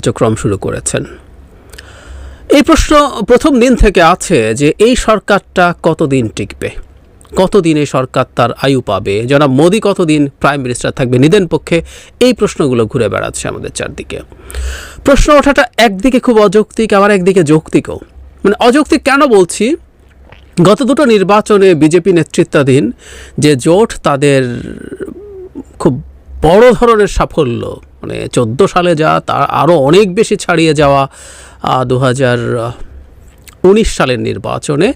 কার্যক্রম শুরু করেছেন। এই প্রশ্ন প্রথম দিন থেকে আছে যে, এই সরকারটা কতদিন টিকবে? কতদিন এই সরকার তার আয়ু পাবে? জনাব মোদি কতদিন প্রাইম মিনিস্টার থাকবে? নিদেন পক্ষে এই প্রশ্নগুলো ঘুরে বেড়াচ্ছে আমাদের চারদিকে। প্রশ্ন ওঠাটা একদিকে খুব অযৌক্তিক, আবার একদিকে যৌক্তিকও। মানে অযৌক্তিক কেন বলছি? গত দুটো নির্বাচনে বিজেপি নেতৃত্বাধীন যে জোট, তাদের খুব বড় ধরনের সাফল্য মানে চোদ্দ সালে যা, তার আরও অনেক বেশি ছাড়িয়ে যাওয়া দু উনিশ সালের নির্বাচনে।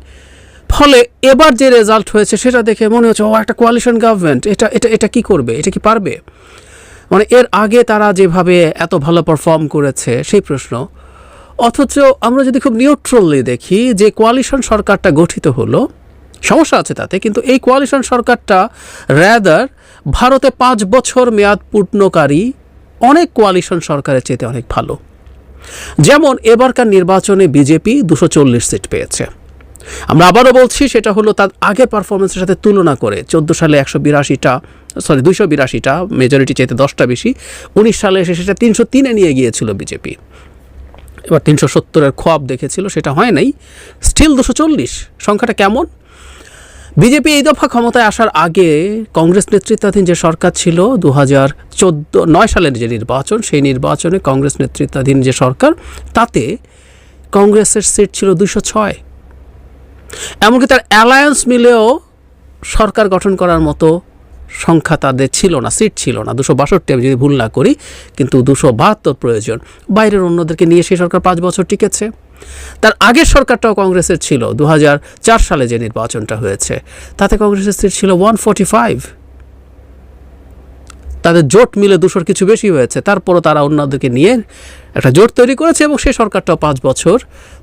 ফলে এবার যে রেজাল্ট হয়েছে, সেটা দেখে মনে হচ্ছে ও একটা কোয়ালিশন গভর্নমেন্ট এটা এটা এটা কি করবে? এটা কি পারবে? মানে এর আগে তারা যেভাবে এত ভালো পারফর্ম করেছে, সেই প্রশ্ন। অথচ আমরা যদি খুব নিউট্রালি দেখি, যে কোয়ালিশন সরকারটা গঠিত হলো, সমস্যা আছে তাতে, কিন্তু এই কোয়ালিশন সরকারটা র্যাদার ভারতে পাঁচ বছর মেয়াদ পূর্ণকারী অনেক কোয়ালিশন সরকারের চেয়ে অনেক ভালো। যেমন এবারকার নির্বাচনে বিজেপি দুশো চল্লিশ সিট পেয়েছে। আমরা আবারও বলছি, সেটা হলো তার আগের পারফরমেন্সের সাথে তুলনা করে চোদ্দ সালে একশো বিরাশিটা সরি দুইশো বিরাশিটা মেজরিটি চাইতে দশটা বেশি, উনিশ সালে এসে সেটা তিনশো তিনে নিয়ে গিয়েছিল বিজেপি। এবার তিনশো সত্তরের খোয়াব দেখেছিল, সেটা হয় নাই। স্টিল দুশো চল্লিশ, সংখ্যাটা কেমন? বিজেপি এই দফা ক্ষমতায় আসার আগে কংগ্রেস নেতৃত্বাধীন যে সরকার ছিল দু হাজার চোদ্দ নয় সালের যে নির্বাচন, সেই নির্বাচনে কংগ্রেস নেতৃত্বাধীন যে সরকার, তাতে কংগ্রেসের সিট ছিল দুশো ছয়। এমনকি তার অ্যালায়েন্স মিলেও সরকার গঠন করার মতো সংখ্যা তাদের ছিল না, সিট ছিল না। দুশো বাষট্টি আমি যদি ভুল না করি, কিন্তু দুশো বাহাত্তর প্রয়োজন। বাইরের অন্যদেরকে নিয়ে সেই সরকার পাঁচ বছর টিকেছে। তার আগের সরকারটাও কংগ্রেসের ছিল। দু সালে যে নির্বাচনটা হয়েছে, তাতে কংগ্রেসের সিট ছিল ওয়ান তাদের জোট মিলে দুশোর কিছু বেশি হয়েছে, তারপরও তারা অন্যদেরকে নিয়ে একটা জোট তৈরি করেছে এবং সেই সরকারটাও পাঁচ বছর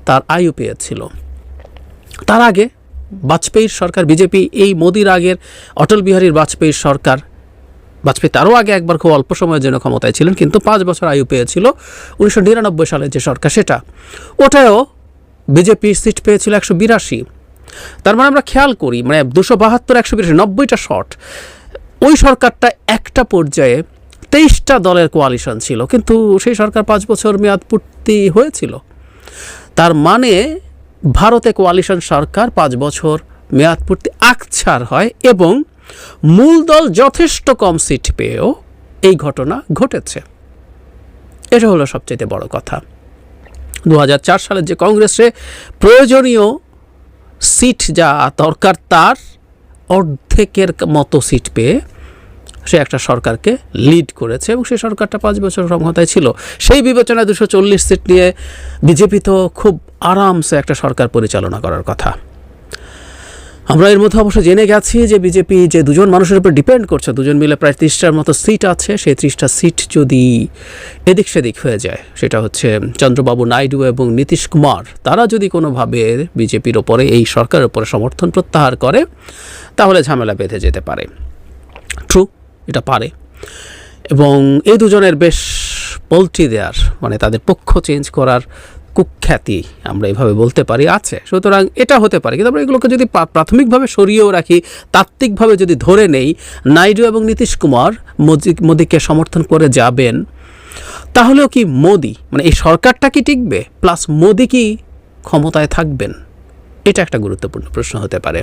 তার আয়ু পেয়েছিল তার আগে বাজপেয়ীর সরকার, বিজেপি এই মোদির আগের অটল বিহারীর বাজপেয়ীর সরকার বাজপেয়ী তারও আগে একবার খুব অল্প সময়ের জন্য ক্ষমতায় ছিলেন, কিন্তু পাঁচ বছর আয়ু পেয়েছিল উনিশশো নিরানব্বই যে সরকার সেটা। ওটাও বিজেপি সিট পেয়েছিল একশো বিরাশি। তার মানে আমরা খেয়াল করি মানে দুশো বাহাত্তর, একশো বিরাশি, নব্বইটা শট। ওই সরকারটা একটা পর্যায়ে তেইশটা দলের কোয়ালিশন ছিল, কিন্তু সেই সরকার পাঁচ বছর মেয়াদ পূর্তি হয়েছিল। তার মানে ভারতে কোয়ালিশন সরকার পাঁচ বছর মেয়াদ পূর্তি আকছার হয় এবং মূল দল যথেষ্ট কম সিট পেয়েও এই ঘটনা ঘটেছে। এটা হলো সবচেয়ে বড় কথা। দু সালের যে কংগ্রেসে প্রয়োজনীয় সিট যা দরকার তার, অর্ধেকের মতো সিট পেয়ে সে একটা সরকারকে লিড করেছে এবং সেই সরকারটা পাঁচ বছর ক্ষমতায় ছিল। সেই বিবেচনায় দুশো চল্লিশ সিট নিয়ে বিজেপি তো খুব আরামসে একটা সরকার পরিচালনা করার কথা। আমরা এর মধ্যে অবশ্য জেনে গেছি যে বিজেপি যে দুজন মানুষের উপর ডিপেন্ড করছে, দুজন মিলে প্রায় ত্রিশটার মতো সিট আছে। সেই ত্রিশটা সিট যদি এদিক সেদিক হয়ে যায়, সেটা হচ্ছে চন্দ্রবাবু নাইডু এবং নীতিশ কুমার। তারা যদি কোনোভাবে বিজেপির ওপরে, এই সরকারের ওপরে সমর্থন প্রত্যাহার করে, তাহলে ঝামেলা বেঁধে যেতে পারে। ট্রু এটা পারে। এবং এই দুজনের বেশ পল্টি দেওয়ার মানে তাদের পক্ষ চেঞ্জ করার কুখ্যাতি, আমরা এভাবে বলতে পারি, আছে। সুতরাং এটা হতে পারে। কিন্তু আমরা এগুলোকে যদি প্রাথমিকভাবে সরিয়েও রাখি, তাত্ত্বিকভাবে যদি ধরে নেই, নাইডু এবং নীতিশ কুমার মোদি, মোদিকে সমর্থন করে যাবেন, তাহলেও কি মোদি মানে এই সরকারটা কি টিকবে? প্লাস মোদি কি ক্ষমতায় থাকবেন? এটা একটা গুরুত্বপূর্ণ প্রশ্ন হতে পারে।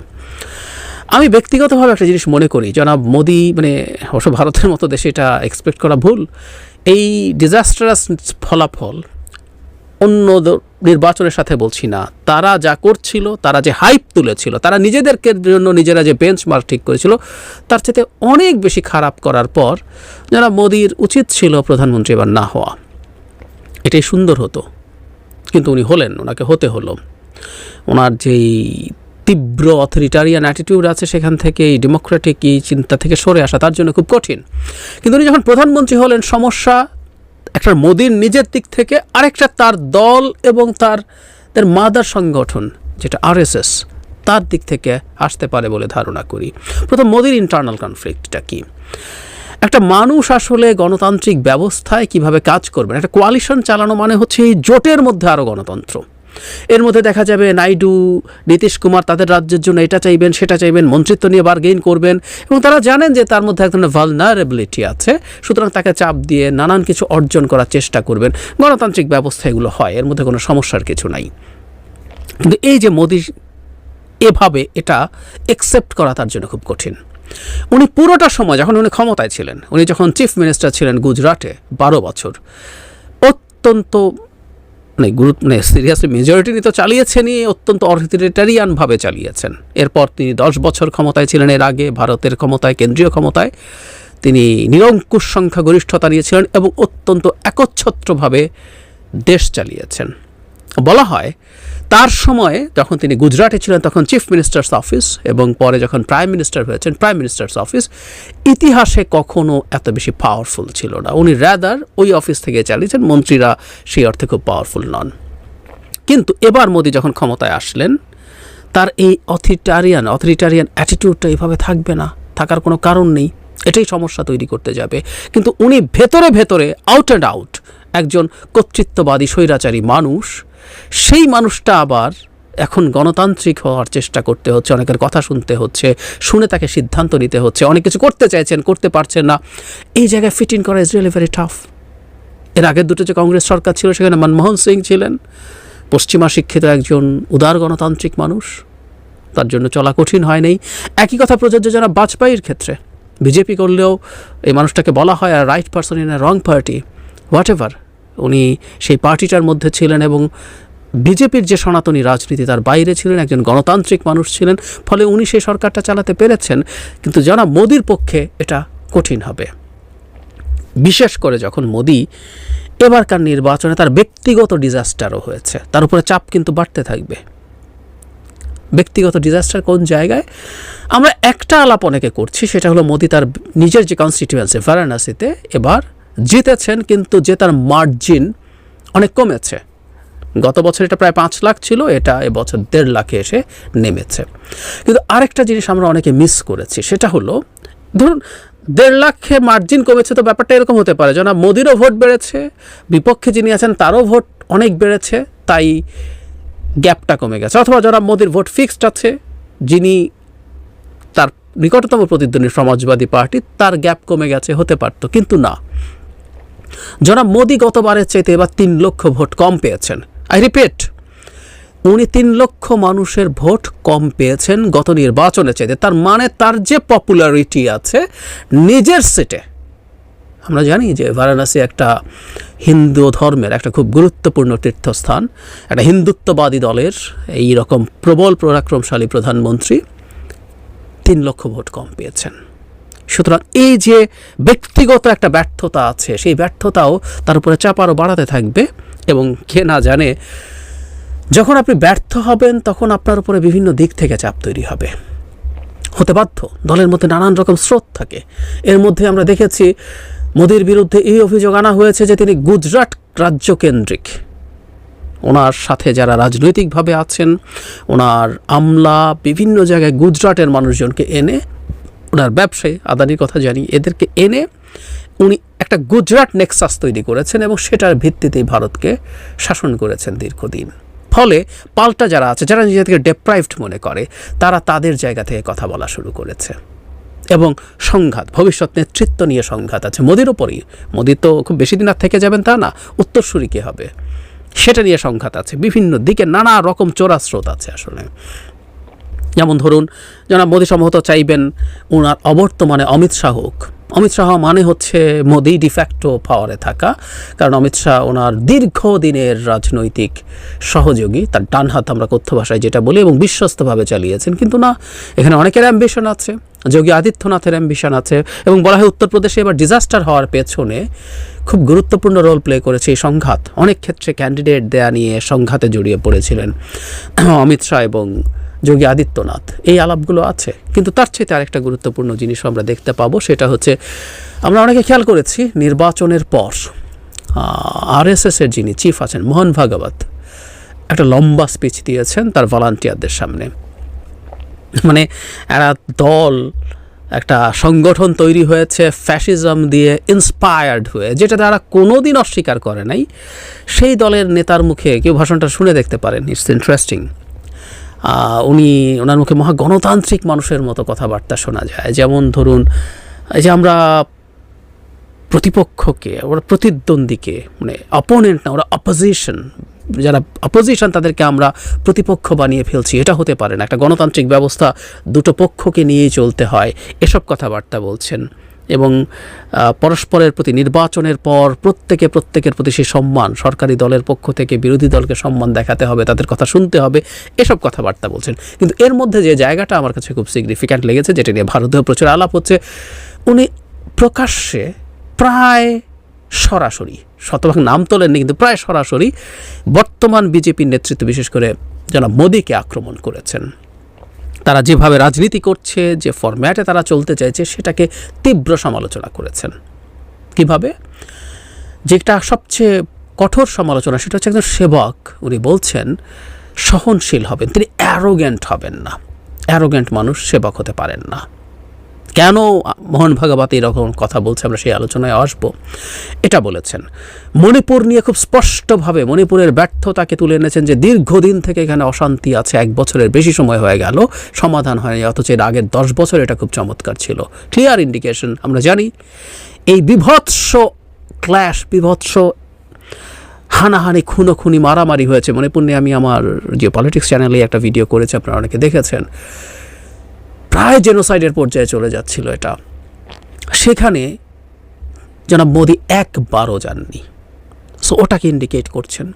আমি ব্যক্তিগতভাবে একটা জিনিস মনে করি, জনাব মোদি মানে অবশ্য ভারতের মতো দেশে এটা এক্সপেক্ট করা ভুল। এই ডিজাস্টারাস ফলাফল অন্য নির্বাচনের সাথে বলছি না। তারা যা করছিল, তারা যে হাইপ তুলেছিল, তারা নিজেদেরকে জন্য নিজেরা যে বেঞ্চ মার্ক ঠিক করেছিল, তার চেয়ে অনেক বেশি খারাপ করার পর যারা মোদির উচিত ছিল প্রধানমন্ত্রী এবার না হওয়া, এটাই সুন্দর হতো। কিন্তু উনি হলেন, ওনাকে হতে হলো। ওনার যেই তীব্র অথরিটারিয়ান অ্যাটিটিউড আছে সেখান থেকে, এই ডেমোক্রেটিক এই চিন্তা থেকে সরে আসা তার জন্য খুব কঠিন। কিন্তু উনি যখন প্রধানমন্ত্রী হলেন, সমস্যা একটা মোদির নিজের দিক থেকে আরেকটা তার দল এবং তার তার মাদার সংগঠন, যেটা আরএসএস, তার দিক থেকে আসতে পারে বলে ধারণা করি। প্রথম মোদির ইন্টারনাল কনফ্লিক্টটা কি? একটা মানুষ আসলে গণতান্ত্রিক ব্যবস্থায় কীভাবে কাজ করবেন একটা কোয়ালিশন চালানো মানে হচ্ছে এই জোটের মধ্যে আরও গণতন্ত্র। এর মধ্যে দেখা যাবে নাইডু, নীতিশ কুমার তাদের রাজ্যের জন্য এটা চাইবেন, সেটা চাইবেন, মন্ত্রিত্ব নিয়ে বার্গেইন করবেন। এবং তারা জানেন যে তার মধ্যে এক ধরনের ভালনারেবিলিটি আছে। সুতরাং তাকে চাপ দিয়ে নানান কিছু অর্জন করার চেষ্টা করবেন। গণতান্ত্রিক ব্যবস্থা এগুলো হয়, এর মধ্যে কোনো সমস্যার কিছু নাই। কিন্তু এই যে মোদি এভাবে এটা একসেপ্ট করা তার জন্য খুব কঠিন। উনি পুরোটা সময় যখন উনি ক্ষমতায় ছিলেন, উনি যখন চিফ মিনিস্টার ছিলেন গুজরাটে, বারো বছর, অত্যন্ত মানে গুরুত্ব মানে সিরিয়াসলি মেজরিটি তো চালিয়েছেনই, অত্যন্ত অথরিটেরিয়ানভাবে চালিয়েছেন। এরপর তিনি দশ বছর ক্ষমতায় ছিলেন এর আগে, ভারতের ক্ষমতায়, কেন্দ্রীয় ক্ষমতায়। তিনি নিরঙ্কুশ সংখ্যাগরিষ্ঠতা নিয়েছিলেন এবং অত্যন্ত একচ্ছত্রভাবে দেশ চালিয়েছেন। বলা হয়, তার সময়ে যখন তিনি গুজরাটে ছিলেন তখন চিফ মিনিস্টার্স অফিস এবং পরে যখন প্রাইম মিনিস্টার হয়েছেন প্রাইম মিনিস্টার্স অফিস ইতিহাসে কখনো এত বেশি পাওয়ারফুল ছিল না। উনি র্যাদার ওই অফিস থেকে চালিয়েছেন, মন্ত্রীরা সেই অর্থে খুব পাওয়ারফুল নন। কিন্তু এবার মোদি যখন ক্ষমতায় আসলেন, তার এই অথরিটারিয়ান অথরিটারিয়ান অ্যাটিটিউডটা এভাবে থাকবে না, থাকার কোনো কারণ নেই, এটাই সমস্যা তৈরি করতে যাবে। কিন্তু উনি ভেতরে ভেতরে আউট অ্যান্ড আউট একজন কর্তৃত্ববাদী স্বৈরাচারী মানুষ, সেই মানুষটা আবার এখন গণতান্ত্রিক হওয়ার চেষ্টা করতে হচ্ছে, অনেকের কথা শুনতে হচ্ছে, শুনে তাকে সিদ্ধান্ত নিতে হচ্ছে, অনেক কিছু করতে চাইছেন, করতে পারছেন না। এই জায়গায় ফিট ইন করা ইজ রিয়েলি ভেরি টাফ এর আগের দুটো যে কংগ্রেস সরকার ছিল, সেখানে মনমোহন সিং ছিলেন, পশ্চিমা শিক্ষিত একজন উদার গণতান্ত্রিক মানুষ। তার জন্য চলা কঠিন হয় নাই। একই কথা প্রযোজ্য যারা বাজপেয়ীর ক্ষেত্রে। বিজেপি করলেও এই মানুষটাকে বলা হয় আর right person in a wrong party what উনি সেই পার্টিটার মধ্যে ছিলেন এবং বিজেপির যে সনাতনী রাজনীতি, তার বাইরে ছিলেন, একজন গণতান্ত্রিক মানুষ ছিলেন, ফলে উনি সেই সরকারটা চালাতে পেরেছেন, কিন্তু যারা মোদির পক্ষে এটা কঠিন হবে। বিশেষ করে যখন মোদি এবারকার নির্বাচনে তার ব্যক্তিগত ডিজাস্টারও হয়েছে, তার উপরে চাপ কিন্তু বাড়তে থাকবে। ব্যক্তিগত ডিজাস্টার কোন জায়গায়? আমরা একটা আলাপ অনেকে করছি, সেটা হলো মোদি তার নিজের যে কনস্টিটিউয়েন্সি বারাণসীতে এবার জিতেছেন, কিন্তু জেতার মার্জিন অনেক কমেছে। গত বছর এটা প্রায় পাঁচ লাখ ছিল, এটা এবছর দেড় লাখে এসে নেমেছে। কিন্তু আরেকটা জিনিস আমরা অনেকে মিস করেছি, সেটা হলো, ধরুন, দেড় লাখে মার্জিন কমেছে তো ব্যাপারটা এরকম হতে পারে যেন মোদিরও ভোট বেড়েছে, বিপক্ষে যিনি আছেন তারও ভোট অনেক বেড়েছে, তাই গ্যাপটা কমে গেছে। অথবা যারা মোদির ভোট ফিক্সড আছে, যিনি তার নিকটতম প্রতিদ্বন্দ্বী সমাজবাদী পার্টি, তার গ্যাপ কমে গেছে, হতে পারতো, কিন্তু না। জনাব মোদি গতবারের চাইতে এবার তিন লক্ষ ভোট কম পেয়েছেন। আই রিপিট, উনি তিন লক্ষ মানুষের ভোট কম পেয়েছেন গত নির্বাচনে চাইতে। তার মানে তার যে পপুলারিটি আছে নিজের সিটে আমরা জানি যে বারাণসী একটা হিন্দু ধর্মের একটা খুব গুরুত্বপূর্ণ তীর্থস্থান, একটা হিন্দুত্ববাদী দলের এই রকম প্রবল পরাক্রমশালী প্রধানমন্ত্রী তিন লক্ষ ভোট কম পেয়েছেন। সুতরাং এই যে ব্যক্তিগত একটা ব্যর্থতা আছে, সেই ব্যর্থতাও তার উপরে চাপ আরও বাড়াতে থাকবে এবং কে না জানে, যখন আপনি ব্যর্থ হবেন তখন আপনার উপরে বিভিন্ন দিক থেকে চাপ তৈরি হবে। হতে বাধ্য, দলের মধ্যে নানান রকম স্রোত থাকে। এর মধ্যে আমরা দেখেছি, মোদির বিরুদ্ধে এই অভিযোগ আনা হয়েছে যে তিনি গুজরাট রাজ্য কেন্দ্রিক। ওনার সাথে যারা রাজনৈতিকভাবে আছেন, ওনার আমলা বিভিন্ন জায়গায় গুজরাটের মানুষজনকে এনে ওনার ব্যবসায়ী, আদানির কথা জানি, এদেরকে এনে উনি একটা গুজরাট নেক্সাস তৈরি করেছেন এবং সেটার ভিত্তিতেই ভারতকে শাসন করেছেন দীর্ঘদিন। ফলে পাল্টা যারা আছে, যারা নিজেদেরকে ডেপ্রাইভড মনে করে, তারা তাদের জায়গা থেকে কথা বলা শুরু করেছে। এবং সংঘাত, ভবিষ্যৎ নেতৃত্ব নিয়ে সংঘাত আছে। মোদির ওপরই, মোদি তো খুব বেশি দিন আর থেকে যাবেন তা না উত্তরসূরি কী হবে। সেটা নিয়ে সংঘাত আছে। বিভিন্ন দিকে নানা রকম চোরা স্রোত আছে আসলে। যেমন ধরুন, জনাব মোদী সম্ভবত চাইবেন ওনার অবর্তমানে অমিত শাহ হোক। অমিত শাহ মানে হচ্ছে মোদি ডিফ্যাক্টো পাওয়ারে থাকা, কারণ অমিত শাহ ওনার দীর্ঘদিনের রাজনৈতিক সহযোগী। তার ডান হাত আমরা কথ্য ভাষায় যেটা বলি এবং বিশ্বস্তভাবে চালিয়েছেন। কিন্তু না, এখানে অনেকের অ্যাম্বিশন আছে, যোগী আদিত্যনাথের অ্যাম্বিশন আছে এবং বলা হয় উত্তরপ্রদেশে এবার ডিজাস্টার হওয়ার পেছনে খুব গুরুত্বপূর্ণ রোল প্লে করেছে এই সংঘাত। অনেক ক্ষেত্রে ক্যান্ডিডেট দেয়া নিয়ে সংঘাতে জড়িয়ে পড়েছিলেন অমিত শাহ এবং যোগী আদিত্যনাথ। এই আলাপগুলো আছে। কিন্তু তার চেয়ে আরেকটা গুরুত্বপূর্ণ জিনিসও আমরা দেখতে পাবো, সেটা হচ্ছে আমরা অনেকে খেয়াল করেছি নির্বাচনের পর আরএসএসের যিনি চিফ আছেন, মোহন ভাগবত, একটা লম্বা স্পিচ দিয়েছেন তার ভলান্টিয়ারদের সামনে। মানে এরা দল, একটা সংগঠন তৈরি হয়েছে ফ্যাসিজম দিয়ে ইন্সপায়ার্ড হয়ে, যেটা তারা কোনো দিন অস্বীকার করে নাই। সেই দলের নেতার মুখে কেউ ভাষণটা শুনে দেখতে পারেন ইটস ইন্টারেস্টিং উনি ওনার মুখে মহা গণতান্ত্রিক মানুষের মতো কথাবার্তা শোনা যায়। যেমন ধরুন, এই যে আমরা প্রতিপক্ষকে ওরা প্রতিদ্বন্দ্বীকে মানে অপোনেন্ট না, ওরা অপোজিশন যারা অপোজিশন তাদেরকে আমরা প্রতিপক্ষ বানিয়ে ফেলছি, এটা হতে পারে না। একটা গণতান্ত্রিক ব্যবস্থা দুটো পক্ষকে নিয়েই চলতে হয়, এসব কথাবার্তা বলছেন। এবং পরস্পরের প্রতি নির্বাচনের পর প্রত্যেকে প্রত্যেকের প্রতি সেই সম্মান, সরকারি দলের পক্ষ থেকে বিরোধী দলকে সম্মান দেখাতে হবে, তাদের কথা শুনতে হবে, এসব কথাবার্তা বলছেন। কিন্তু এর মধ্যে যে জায়গাটা আমার কাছে খুব সিগনিফিক্যান্ট লেগেছে, যেটা নিয়ে ভারতেও প্রচুর আলাপ হচ্ছে, উনি প্রকাশ্যে প্রায় সরাসরি, শতভাগ নাম তোলেননি, কিন্তু প্রায় সরাসরি বর্তমান বিজেপির নেতৃত্ব, বিশেষ করে জনাব মোদীকে আক্রমণ করেছেন তারা যেভাবে রাজনীতি করছে, যে ফরম্যাটে তারা চলতে চাইছে, সেটাকে তীব্র সমালোচনা করেছেন। কীভাবে? যেটা সবচেয়ে কঠোর সমালোচনা, সেটা হচ্ছে একজন সেবক। উনি বলছেন, সহনশীল হবেন। তিনি অ্যারোগ্যান্ট হবেন না। অ্যারোগ্যান্ট মানুষ সেবক হতে পারেন না। কেন মোহন ভাগবত এরকম কথা বলছে? আমরা সেই আলোচনায় আসব। এটা বলেছেন, মণিপুর নিয়ে খুব স্পষ্টভাবে মণিপুরের ব্যর্থতাকে তুলে এনেছেন যে দীর্ঘদিন থেকে এখানে অশান্তি আছে, এক বছরের বেশি সময় হয়ে গেল, সমাধান হয়নি, অথচ এর আগের দশ বছর এটা খুব চমৎকার ছিল। ক্লিয়ার ইন্ডিকেশন আমরা জানি। এই বিভৎস ক্ল্যাশ বিভৎস হানাহানি খুনো খুনি মারামারি হয়েছে। মণিপুর নিয়ে আমি আমার যে পলিটিক্স চ্যানেলে একটা ভিডিও করেছি, আপনারা অনেকে দেখেছেন। প্রায় জেনোসাইডের পর্যায়ে চলে যাচ্ছিল এটা। সেখানে জনাব মোদি একবারও যাননি। সো ওটাকে ইন্ডিকেট করছেন।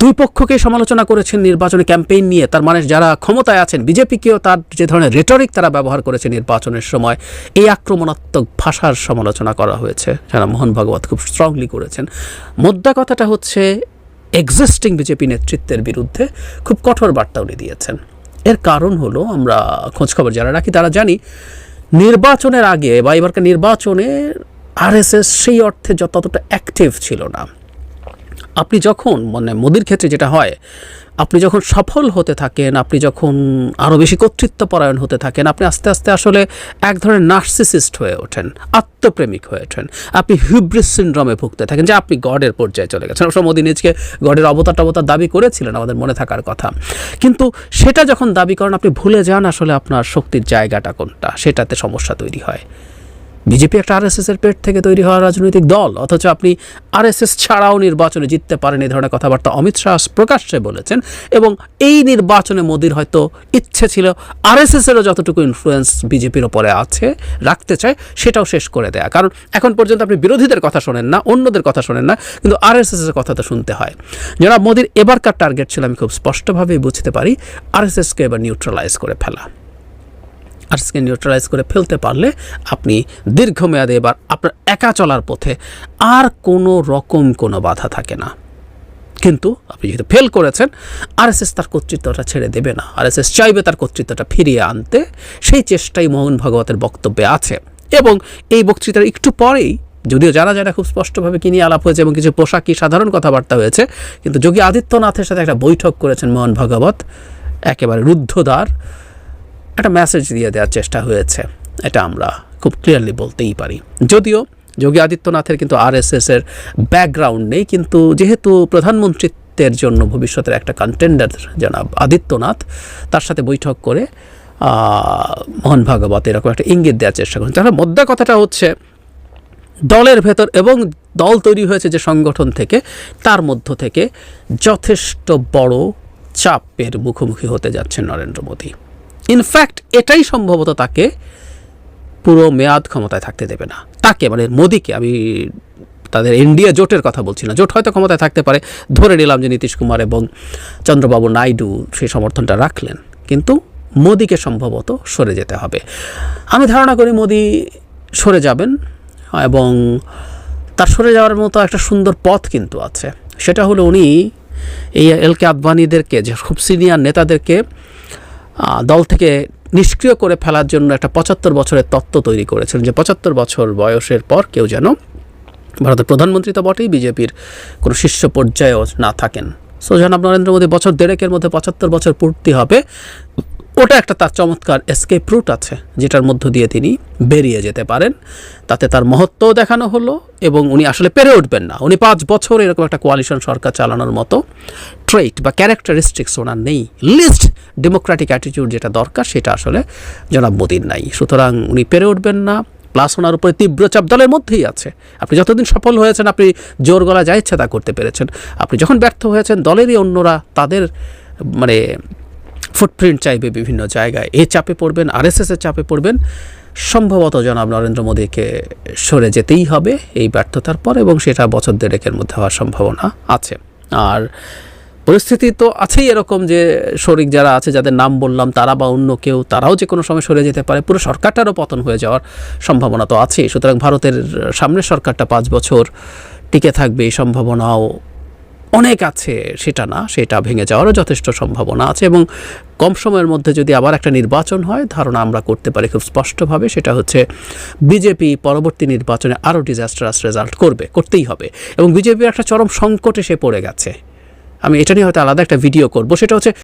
দুই পক্ষকে সমালোচনা করেছেন নির্বাচনী ক্যাম্পেইন নিয়ে। তার মানে যারা ক্ষমতায় আছেন, বিজেপিকেও তার যে ধরনের রেটরিক তারা ব্যবহার করেছে নির্বাচনের সময়, এই আক্রমণাত্মক ভাষার সমালোচনা করা হয়েছে। যারা মোহন ভাগবত খুব স্ট্রংলি করেছেন। মোদ্দা কথাটা হচ্ছে এক্সিস্টিং বিজেপি নেতৃত্বের বিরুদ্ধে খুব কঠোর বার্তা উনি দিয়েছেন। এর কারণ হলো আমরা খোঁজখবর যারা রাখি তারা জানি, নির্বাচনের আগে বা এবারকার নির্বাচনে আরএসএস সেই অর্থে যতটা অ্যাক্টিভ ছিল না। আপনি যখন মানে মোদির ক্ষেত্রে যেটা হয়, আপনি যখন সফল হতে থাকেন, আপনি যখন আরও বেশি কর্তৃত্বপরায়ণ হতে থাকেন, আপনি আস্তে আস্তে আসলে এক ধরনের নার্সিসিস্ট হয়ে ওঠেন, আত্মপ্রেমিক হয়ে ওঠেন। আপনি হিব্রিস সিন্ড্রমে ভুগতে থাকেন যে আপনি গডের পর্যায়ে চলে গেছেন। অবশ্য মোদী নিজকে গডের অবতার টবতার দাবি করেছিলেন আমাদের মনে থাকার কথা। কিন্তু সেটা যখন দাবি করেন, আপনি ভুলে যান আসলে আপনার শক্তির জায়গাটা কোনটা, সেটাতে সমস্যা তৈরি হয়। বিজেপি একটা আরএসএস এর পেট থেকে তৈরি হওয়া রাজনৈতিক দল, অথচ আপনি আরএসএস ছাড়াও নির্বাচনে জিততে পারেন এই ধরনের কথাবার্তা অমিত শাহ প্রকাশ্যে বলেছেন এবং এই নির্বাচনে মোদির হয়তো ইচ্ছে ছিল আরএসএস এরও যতটুকু ইনফ্লুয়েন্স বিজেপির ওপরে আছে, রাখতে চায়, সেটাও শেষ করে দেয়া। কারণ এখন পর্যন্ত আপনি বিরোধীদের কথা শোনেন না, অন্যদের কথা শোনেন না, কিন্তু আরএসএস এর কথা তো শুনতে হয়। যারা মোদির এবারকার টার্গেট ছিল আমি খুব স্পষ্টভাবেই বুঝতে পারি আরএসএসকে এবার নিউট্রালাইজ করে ফেলা। আর্টসকে নিউট্রালাইজ করে ফেলতে পারলে আপনি দীর্ঘমেয়াদে এবার আপনার একা চলার পথে আর কোনো রকম কোনো বাধা থাকে না। কিন্তু আপনি যেহেতু ফেল করেছেন, আরএসএস তার কর্তৃত্বটা ছেড়ে দেবে না। আরএসএস চাইবে তার কর্তৃত্বটা ফিরিয়ে আনতে। সেই চেষ্টাই মোহন ভাগবতের বক্তব্যে আছে। এবং এই বক্তৃতার একটু পরেই, যদিও যায় না খুব স্পষ্টভাবে কি নিয়ে আলাপ হয়েছে এবং কিছু পোশাকি সাধারণ কথাবার্তা হয়েছে, কিন্তু যোগী আদিত্যনাথের সাথে একটা বৈঠক করেছেন মোহন ভাগবত, একেবারে রুদ্ধদ্বার। একটা মেসেজ দিয়ে দেওয়ার চেষ্টা হয়েছে। এটা আমরা খুব ক্লিয়ারলি বলতেই পারি। যদিও যোগী আদিত্যনাথের কিন্তু আরএসএস এর ব্যাকগ্রাউন্ড নেই, কিন্তু যেহেতু প্রধানমন্ত্রীত্বের জন্য ভবিষ্যতের একটা কন্টেন্ডার জনাব আদিত্যনাথ, তার সাথে বৈঠক করে মোহন ভাগবত এরকম একটা ইঙ্গিত দেওয়ার চেষ্টা করেন তাহলে মোদ্দা কথাটা হচ্ছে, দলের ভেতর এবং দল তৈরি হয়েছে যে সংগঠন থেকে, তার মধ্য থেকে যথেষ্ট বড় চাপের মুখোমুখি হতে যাচ্ছেন নরেন্দ্র মোদী। ইনফ্যাক্ট এটাই সম্ভবত তাকে পুরো মেয়াদ ক্ষমতায় থাকতে দেবে না। তাকে মানে মোদীকে, আমি তাদের ইন্ডিয়া জোটের কথা বলছি না। জোট হয়তো ক্ষমতায় থাকতে পারে। ধরে নিলাম যে নীতিশ কুমার এবং চন্দ্রবাবু নাইডু সেই সমর্থনটা রাখলেন। কিন্তু মোদীকে সম্ভবত সরে যেতে হবে। আমি ধারণা করি মোদী সরে যাবেন এবং তার সরে যাওয়ার মতো একটা সুন্দর পথ কিন্তু আছে। সেটা হলো উনি এই এল কে আদবানিদেরকে যে খুব সিনিয়র নেতাদেরকে দল থেকে নিষ্ক্রিয় করে ফেলার জন্য একটা পঁচাত্তর বছরের তত্ত্ব তৈরি করেছিলেন যে পঁচাত্তর বছর বয়সের পর কেউ যেন ভারতের প্রধানমন্ত্রী তো বটেই, বিজেপির কোনো শীর্ষ পর্যায়েও না থাকেন। সো জনাব নরেন্দ্র মোদী, বছর দেড়েকের মধ্যে পঁচাত্তর বছর পূর্তি হবে। ওটা একটা তার চমৎকার এসকেপ রুট আছে, যেটার মধ্য দিয়ে তিনি বেরিয়ে যেতে পারেন। তাতে তার মহত্বও দেখানো হলো এবং উনি আসলে পেরে উঠবেন না। উনি পাঁচ বছর এরকম একটা কোয়ালিশন সরকার চালানোর মতো ট্রেট বা ক্যারেক্টারিস্টিক্স ওনার নেই। লিস্ট ডেমোক্রেটিক অ্যাটিটিউড যেটা দরকার, সেটা আসলে জনাব মোদির নাই। সুতরাং উনি পেরে উঠবেন না। প্লাস ওনার উপরে তীব্র চাপ দলের মধ্যেই আছে। আপনি যতদিন সফল হয়েছেন, আপনি জোর গলা যা ইচ্ছা তা করতে পেরেছেন। আপনি যখন ব্যর্থ হয়েছেন, দলেরই অন্যরা তাদের মানে ফুটপ্রিন্ট চাইবে বিভিন্ন জায়গায়। এ চাপে পড়বেন, আরএসএস এর চাপে পড়বেন। সম্ভবত জনাব নরেন্দ্র মোদীকে সরে যেতেই হবে এই ব্যর্থতার পর এবং সেটা বছর দেড়েকের মধ্যে হওয়ার সম্ভাবনা আছে। আর পরিস্থিতি তো আছেই এরকম যে শরিক যারা আছে, যাদের নাম বললাম, তারা বা অন্য কেউ, তারাও যে কোনো সময় সরে যেতে পারে। পুরো সরকারটারও পতন হয়ে যাওয়ার সম্ভাবনা তো আছেই। সুতরাং ভারতের সামনের সরকারটা পাঁচ বছর টিকে থাকবে এই সম্ভাবনাও অনেক আছে সেটা না, সেটা ভেঙে যাওয়ারও যথেষ্ট সম্ভাবনা আছে এবং কম সময়ের মধ্যে যদি আবার একটা নির্বাচন হয়, ধারণা আমরা করতে পারি খুব স্পষ্টভাবে, সেটা হচ্ছে বিজেপি পরবর্তী নির্বাচনে আরও ডিজাস্টারাস রেজাল্ট করবে, করতেই হবে এবং বিজেপির একটা চরম সংকটে সে পড়ে গেছে। আমি এটা নিয়ে হয়তো আলাদা একটা ভিডিও করব, সেটা হচ্ছে